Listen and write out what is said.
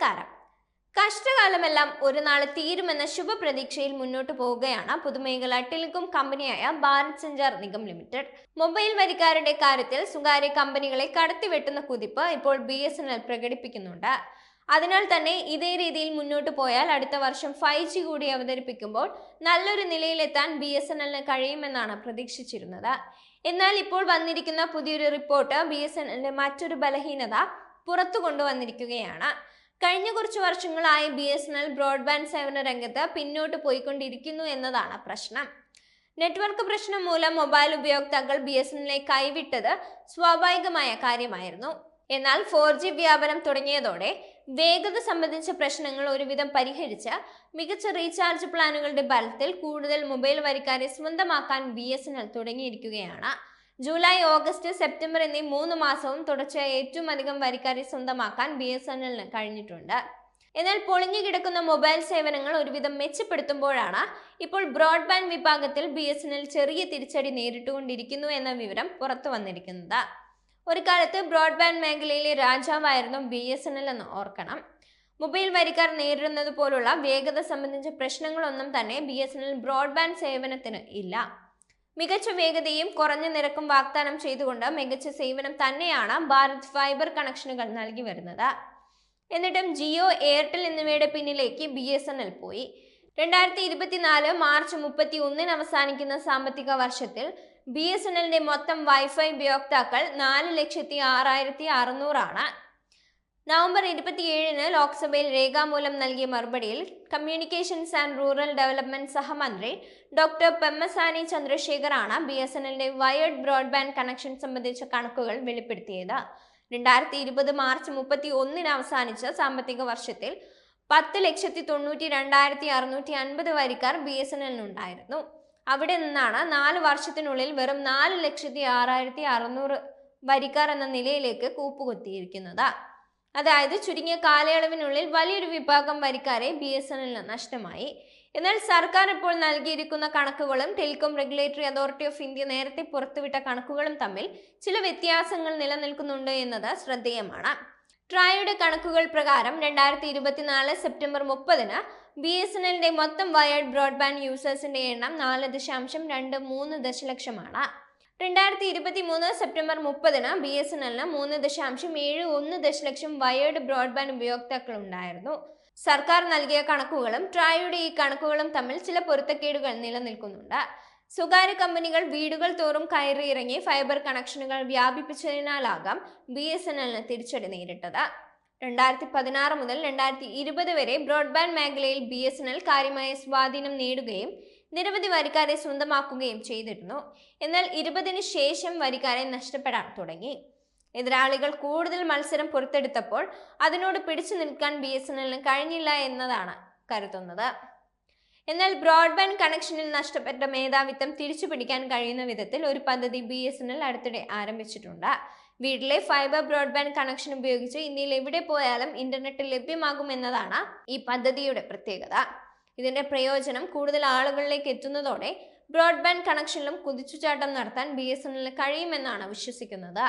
നമസ്കാരം. കഷ്ടകാലമെല്ലാം ഒരു നാൾ തീരുമെന്ന ശുഭപ്രതീക്ഷയിൽ മുന്നോട്ട് പോവുകയാണ് പൊതുമേഖല ടെലികോം കമ്പനിയായ ഭാരത് സഞ്ചാർ നിഗം ലിമിറ്റഡ്. മൊബൈൽ വരിക്കാരുടെ കാര്യത്തിൽ സ്വകാര്യ കമ്പനികളെ കടത്തിവെട്ടുന്ന കുതിപ്പ് ഇപ്പോൾ ബി എസ് എൻ എൽ പ്രകടിപ്പിക്കുന്നുണ്ട്. അതിനാൽ തന്നെ ഇതേ രീതിയിൽ മുന്നോട്ട് പോയാൽ അടുത്ത വർഷം ഫൈവ് ജി കൂടി അവതരിപ്പിക്കുമ്പോൾ നല്ലൊരു നിലയിലെത്താൻ ബി എസ് എൻ എല്ലിന് കഴിയുമെന്നാണ് പ്രതീക്ഷിച്ചിരുന്നത്. എന്നാൽ ഇപ്പോൾ വന്നിരിക്കുന്ന പുതിയൊരു റിപ്പോർട്ട് ബി എസ് എൻ എല്ലിന്റെ മറ്റൊരു ബലഹീനത പുറത്തു കൊണ്ടുവന്നിരിക്കുകയാണ്. കഴിഞ്ഞ കുറച്ച് വർഷങ്ങളായി B S N L broadband സേവന രംഗത്ത് പിന്നോട്ട് പോയിക്കൊണ്ടിരിക്കുന്നു എന്നതാണ് പ്രശ്നം. നെറ്റ്വർക്ക് പ്രശ്നം മൂലം മൊബൈൽ ഉപയോക്താക്കൾ ബി എസ് എൻ കൈവിട്ടത് സ്വാഭാവികമായ കാര്യമായിരുന്നു. എന്നാൽ ഫോർ ജി വ്യാപനം തുടങ്ങിയതോടെ വേഗത സംബന്ധിച്ച പ്രശ്നങ്ങൾ ഒരുവിധം പരിഹരിച്ച് മികച്ച റീചാർജ് പ്ലാനുകളുടെ ബലത്തിൽ കൂടുതൽ മൊബൈൽ വരിക്കാരെ സ്വന്തമാക്കാൻ ബി എസ് എൻ എൽ തുടങ്ങിയിരിക്കുകയാണ്. ജൂലൈ ഓഗസ്റ്റ് സെപ്റ്റംബർ എന്നീ മൂന്ന് മാസവും തുടർച്ചയായി ഏറ്റവും അധികം വരിക്കാരെ സ്വന്തമാക്കാൻ ബി എസ് എൻ എല്ലിന് കഴിഞ്ഞിട്ടുണ്ട്. എന്നാൽ പൊളിഞ്ഞു കിടക്കുന്ന മൊബൈൽ സേവനങ്ങൾ ഒരുവിധം മെച്ചപ്പെടുത്തുമ്പോഴാണ് ഇപ്പോൾ ബ്രോഡ്ബാൻഡ് വിഭാഗത്തിൽ ബി എസ് എൻ എൽ ചെറിയ തിരിച്ചടി നേരിട്ടുകൊണ്ടിരിക്കുന്നു എന്ന വിവരം പുറത്തു വന്നിരിക്കുന്നത്. ഒരു കാലത്ത് ബ്രോഡ്ബാൻഡ് മേഖലയിലെ രാജാവായിരുന്നു ബി എസ് എൻ എൽ എന്ന് ഓർക്കണം. മൊബൈൽ വരിക്കാർ നേരിടുന്നത് പോലുള്ള വേഗത സംബന്ധിച്ച പ്രശ്നങ്ങളൊന്നും തന്നെ B S N L broadband സേവനത്തിന് ഇല്ല. മികച്ച വേഗതയും കുറഞ്ഞ നിരക്കും വാഗ്ദാനം ചെയ്തുകൊണ്ട് മികച്ച സേവനം തന്നെയാണ് ഭാരത് ഫൈബർ കണക്ഷനുകൾ നൽകി വരുന്നത്. എന്നിട്ടും ജിയോ എയർടെൽ എന്നിവയുടെ പിന്നിലേക്ക് ബി എസ് എൻ എൽ പോയി. രണ്ടായിരത്തി ഇരുപത്തിനാല് മാർച്ച് മുപ്പത്തി ഒന്നിന് അവസാനിക്കുന്ന സാമ്പത്തിക വർഷത്തിൽ ബി എസ് എൻ എല്ലിന്റെ മൊത്തം വൈഫൈ ഉപയോക്താക്കൾ നാല് ലക്ഷത്തി ആറായിരത്തി അറുന്നൂറാണ്. നവംബർ ഇരുപത്തിയേഴിന് ലോക്സഭയിൽ രേഖാമൂലം നൽകിയ മറുപടിയിൽ കമ്മ്യൂണിക്കേഷൻസ് ആൻഡ് റൂറൽ ഡെവലപ്മെന്റ് സഹമന്ത്രി ഡോക്ടർ പെമ്മസാനി ചന്ദ്രശേഖറാണ് ബി എസ് എൻ എല്ലിന്റെ വയേർഡ് ബ്രോഡ്ബാൻഡ് കണക്ഷൻ സംബന്ധിച്ച കണക്കുകൾ വെളിപ്പെടുത്തിയത്. രണ്ടായിരത്തി ഇരുപത് മാർച്ച് മുപ്പത്തി ഒന്നിന് അവസാനിച്ച സാമ്പത്തിക വർഷത്തിൽ പത്ത് ലക്ഷത്തി തൊണ്ണൂറ്റി രണ്ടായിരത്തി അറുന്നൂറ്റി അൻപത് വരിക്കാർ ബി എസ് എൻ എല്ലിനുണ്ടായിരുന്നു. അവിടെ നിന്നാണ് നാല് വർഷത്തിനുള്ളിൽ വെറും നാല് ലക്ഷത്തി ആറായിരത്തി അറുന്നൂറ് വരിക്കാർ എന്ന നിലയിലേക്ക് കൂപ്പുകുത്തിയിരിക്കുന്നത്. അതായത് ചുരുങ്ങിയ കാലയളവിനുള്ളിൽ വലിയൊരു വിഭാഗം വരിക്കാരെ ബി എസ് എൻ എല്ലിന് നഷ്ടമായി. എന്നാൽ സർക്കാർ ഇപ്പോൾ നൽകിയിരിക്കുന്ന കണക്കുകളും telecom regulatory authority of India നേരത്തെ പുറത്തുവിട്ട കണക്കുകളും തമ്മിൽ ചില വ്യത്യാസങ്ങൾ നിലനിൽക്കുന്നുണ്ട് എന്നത് ശ്രദ്ധേയമാണ്. ട്രായുടെ കണക്കുകൾ പ്രകാരം രണ്ടായിരത്തി ഇരുപത്തിനാല് സെപ്റ്റംബർ മുപ്പതിന് ബി എസ് എൻ എല്ലിന്റെ മൊത്തം വയർഡ് ബ്രോഡ്ബാൻഡ് യൂസേഴ്സിന്റെ എണ്ണം നാല് ദശാംശം രണ്ട് മൂന്ന് ദശലക്ഷമാണ്. രണ്ടായിരത്തി ഇരുപത്തി മൂന്ന് സെപ്റ്റംബർ മുപ്പതിന് ബി എസ് എൻ എല്ലിന് മൂന്ന് ദശാംശം ഏഴ് ഒന്ന് ദശലക്ഷം വയേർഡ് ബ്രോഡ്ബാൻഡ് ഉപയോക്താക്കളുണ്ടായിരുന്നു. സർക്കാർ നൽകിയ കണക്കുകളും ട്രായുടെ ഈ കണക്കുകളും തമ്മിൽ ചില പൊരുത്തക്കേടുകൾ നിലനിൽക്കുന്നുണ്ട്. സ്വകാര്യ കമ്പനികൾ വീടുകൾ തോറും കയറിയിറങ്ങി ഫൈബർ കണക്ഷനുകൾ വ്യാപിപ്പിച്ചതിനാലാകാം ബി എസ് എൻ എല്ലിന് തിരിച്ചടി നേരിട്ടത്. രണ്ടായിരത്തി പതിനാറ് മുതൽ രണ്ടായിരത്തി ഇരുപത് വരെ ബ്രോഡ്ബാൻഡ് മേഖലയിൽ ബി എസ് എൻ എൽ കാര്യമായ സ്വാധീനം നേടുകയും നിരവധി വരിക്കാരെ സ്വന്തമാക്കുകയും ചെയ്തിരുന്നു. എന്നാൽ ഇരുപതിന് ശേഷം വരിക്കാരെ നഷ്ടപ്പെടാൻ തുടങ്ങി. എതിരാളികൾ കൂടുതൽ മത്സരം പുറത്തെടുത്തപ്പോൾ അതിനോട് പിടിച്ചു നിൽക്കാൻ ബി എസ് എൻ എല്ലിന് കഴിഞ്ഞില്ല എന്നതാണ് കരുതുന്നത്. എന്നാൽ ബ്രോഡ്ബാൻഡ് കണക്ഷനിൽ നഷ്ടപ്പെട്ട മേധാവിത്വം തിരിച്ചു പിടിക്കാൻ കഴിയുന്ന വിധത്തിൽ ഒരു പദ്ധതി ബി എസ് എൻ എൽ അടുത്തിടെ ആരംഭിച്ചിട്ടുണ്ട്. വീട്ടിലെ ഫൈബർ ബ്രോഡ്ബാൻഡ് കണക്ഷൻ ഉപയോഗിച്ച് ഇന്ത്യയിൽ എവിടെ പോയാലും ഇന്റർനെറ്റ് ലഭ്യമാകുമെന്നതാണ് ഈ പദ്ധതിയുടെ പ്രത്യേകത. ഇതിന്റെ പ്രയോജനം കൂടുതൽ ആളുകളിലേക്ക് എത്തുന്നതോടെ ബ്രോഡ്ബാൻഡ് കണക്ഷനിലും കുതിച്ചുചാട്ടം നടത്താൻ ബി എസ് കഴിയുമെന്നാണ് വിശ്വസിക്കുന്നത്.